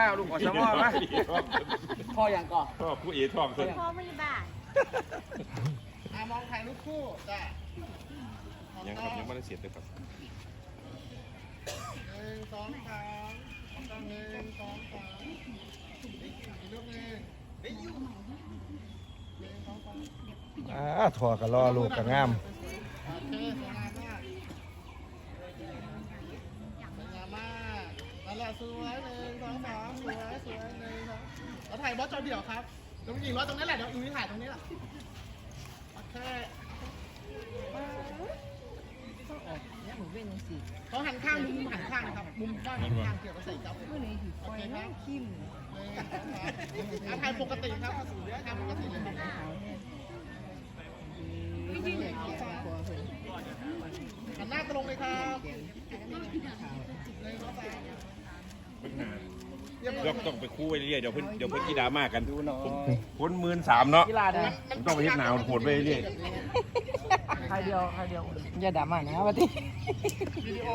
อ้าวลูกอสมอมาพ่ออย่างก่อนพ่อผู้เอ๋ทองเพิ่นพ่อไม่บ้านอะมองถ่ายรูปคู่จ้ะยังครับยังไม่ได้เสียเลยครับหนึ่งสองสามหนึ่งสองสามอีกรูปหนึ่งหนึ่งสองสามอ่าถั่วกะล่อลูกกะงาม โอเคสวยงามมากสวยงามมากนั่นแหละสวยหนึ่งสองสามสวยสวยหนึ่งสอง เดี่ยวครับน้องหญิงรอตรงนี้แหละเดี๋ยวอิงนี่ถ่ายตรงนี้แหละโอเคเขาหันข้างมุมหันข้างนะครับมุมด้านหันข้างเกี่ยวกับใส่จับโอเคครับคิมอาถ่ายปกติครับถ่ายปกติเลยหันหน้าตรงเลยครับเลยรอบสามเพิ่งหาเดี๋ ยวต้องไปคู่ไว้เรื่อยๆเดี๋ยวเพิ่นเดี๋ยวเพิ่นกีดราม่ากันผมคนหมื่นสามเนาะกีฬาเนี่ยผมต้องไปเฮ็ดหนาวโหดไปเรื่อยใครเดียวใครเดียวอย่าด่ามานะวันที่วิดีโอ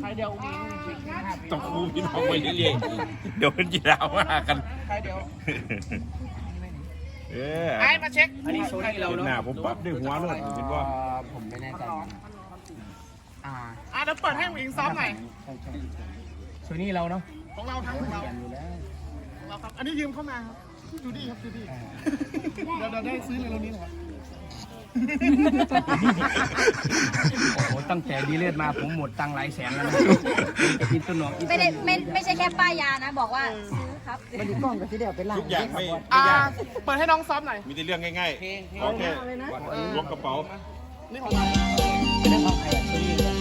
ใครเดียวอุ้งๆต้องคู่พี่น้องไปเรื่อยๆเดี๋ยวเพิ่นกีดราม่ากันใครเดียวเออไอ้มาเช็คอันนี้โซนี่เราเห็นหเนาะน้าผมปั๊บด้วยหัวเลยเห็นว่าผมไม่แน่ใจอ่าอะเดี๋ยวเปิดให้อุ้งซ้อมหน่อยโซนี่เราเนาะ ของเราทั้งของเราของเราครับอันนี้ยืมเข้ามาครับดูดีครับดูดีเดี๋ยวเราได้ซื้อเร็วๆนี้นะครับโอ้โหตั้งแต่ดีเลือดมาผมหมดตังค์หลายแสนแล้วนะกินต้นหนอกกินไม่ได้ไม่ไม่ใช่แค่ป้ายานะ บอกว่าซื้อครับทุกอย่างไม่อ่าทุกอย่างเปิดให้น้องซ้อมหน่อยมีแต่เรื่องง่ายๆโอเคล้วงกระเป๋านี่ของเราเรื่องของใคร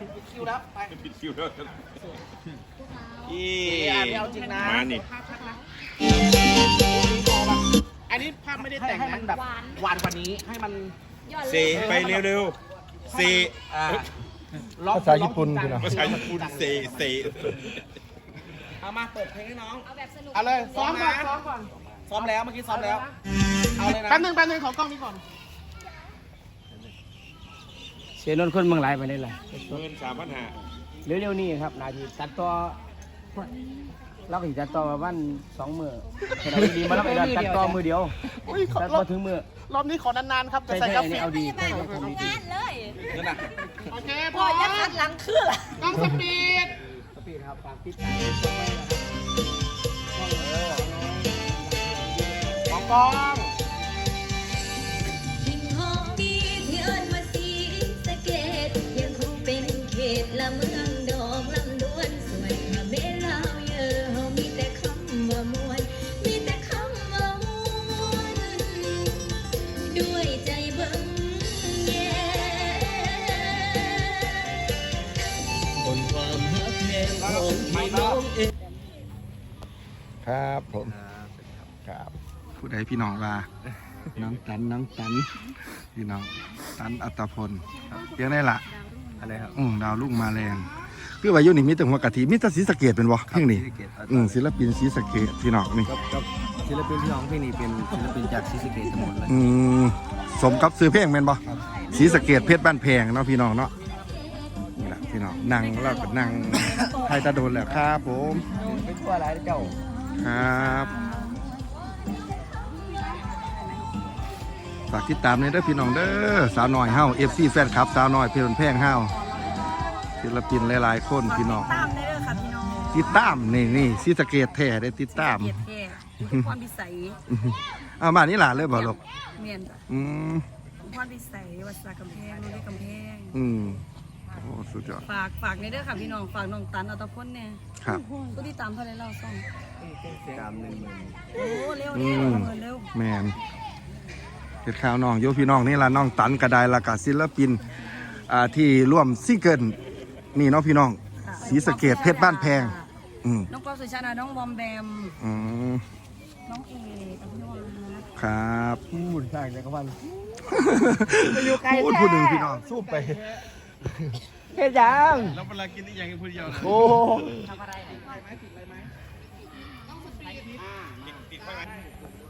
ค่ะคิวรับไปปิดคิวแล้วอีอะไม่เอาจริงนะมานี่ภาพชัดนะอันนี้ภาพไม่ได้แต่งให้นะมันแบบหวานกว่านี้ให้มันยอดเซเลยไปเร็วๆเซอ่าล็อกภาษาญี่ปุ่นพี่น้องภาษาญี่ปุ่นเซเซเอามาเปิดเพลงให้น้อง เอาแบบสนุก เอาเลยซ้อมก่อนซ้อมก่อนซ้อมแล้วเมื่อกี้ซ้อมแล้ว เอาเลยนะแป๊บนึงแป๊บนึงขอกล้องนี้ก่อน เสียนนท์คนเมืองหลายไปเลยล่ะหมื่นสามพันห้าเร็วๆนี่ครับนาทีตัดต่อเราก็สิตัดต่อประมาณสองมือเห็นเอาดีมาแล้วไปตัดต่อมือเดียวอุ้ยขอตัดรต่ออบถึงมือรอบนี้ขอนานๆครับจะใช่ใส่ใช่กราอันฟินี้กเอาดีไม่ได้มาทำงานเลยนั่นน่ะโอเคพพออยัดคัดหลังเครื่องกล้องสปีดสปีดครับฝากติดตามด้วยนะครับ ของกล้อง ละเมืองดอกลำดวนสวยพระเมลาวเยอะเฮามีแต่คำว่ามวน มีแต่คำว่ามวนด้วยใจเบิ่งแย่ครับผมครับ ผู้ใดพี่น้องว่า น้องตันน้องตัน พี่น้องตันอัตพลเพียงได้ละ อะไรครับอืมดาวลุ่งมาแรงคือว่าอยุนี่มีแต่หัวกะทิมีแต่สีสะเกตเป็นบ่เพียงนี้อืมศิลปินสีสะเกตพี่น้องนี่กับศิลปินที่ร้องเพลงนี้เป็นศิลปินจากศรีสะเกษทั้งหมดเลยอืมสมกับซื้อเพลงแม่นบ่สีสะเกตเพชรบ้านแพงเนาะพี่น้องเนาะนี่แหละพี่น้องนั่งแล้วก็นั่งไทยตะโดนแล้วครับผมเป็นตัวอะไรเจ้าครับ ฝากติดตามในเด้อพี่น้องเด้อสาวน้อยเฮา FC แฟนคลับสาวน้อยเพลินแพงเฮาศิลปินหลายๆคนพี่น้อง ตามได้เลยค่ะพี่น้องติดตามนี่นี่ซีสะเกตแท้ได้ติดตามเกียรติแท้พรพิสัยอ้าวบ้านนี้หลานเลยบ่ลูกเมียนจ้ะอืมพรพิสัยวัดสากำแพงโรงเรียนกำแพง อืมโอ้สุดยอดฝากฝากในเด้อค่ะพี่น้องฝากน้องตันอัตพลเนี่ยครับก็ที่ตามเท่าไรเล่าซ่องตามหนึ่งหมื่นโอ้เร็วอืเร็วมเร็วเร็ว แมน เฮ็ดข่าวน้องโยพี่น้องนี่ล่ะน้องตันกระไดและกะศิลปินอ่าที่ร่วมซิงเกิลนี่เนาะพี่น้องศรีสะเกดเพชรบ้านแพง อืมน้องกอล์ฟสุชาดาน้องบอมแบม อืมน้องเอกับพี่วานครับพูดสร้างจักรพันธ์พูดพูดหนึ่งพี่น้องสู้ไปเฮ็ดยังแล้วเวลากินนี่ยังพูดเดียวนะโอ้ติดข้างในก็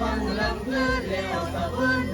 bằng lòng hứa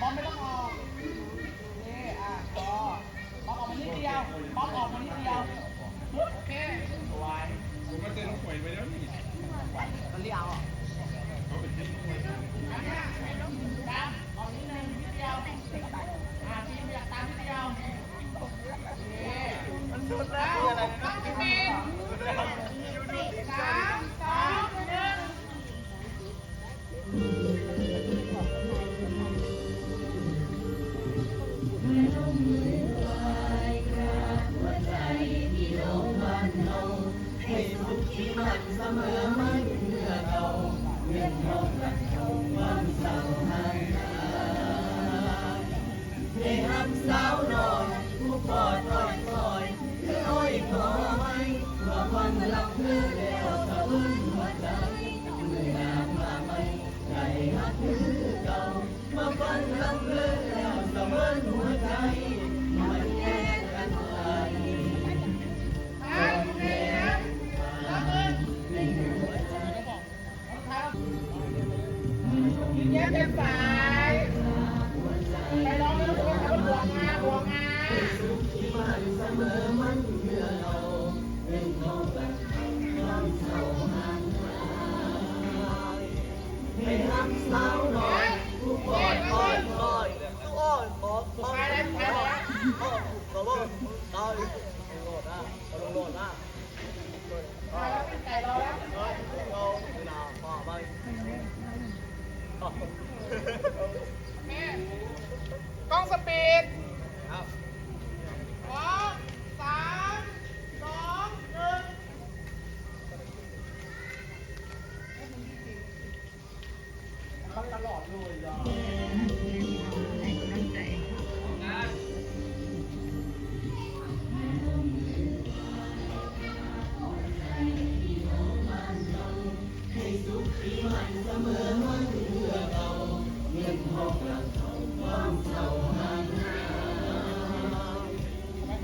บอมไม่ต้องออกนี่อะพอบอมออกมานิดเดียวบอมออกมานิดเดียวโอเคสวยผมก็เตือนน้องป่วยไปแล้วนี่ตอนเลี้ยวอะอันเนี้ยตามออกนิดนึงนิดเดียว กล้องสปีดสองสามสองหนึ่งมันตลอดเลยอะ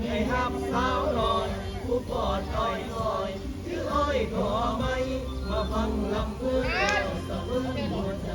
ให้ทับสาวนอนผู้ปอดอ้อยคอยคืออ้อยขอไม่มาฟังลำเพื่อสะเพื่อนหัวใจ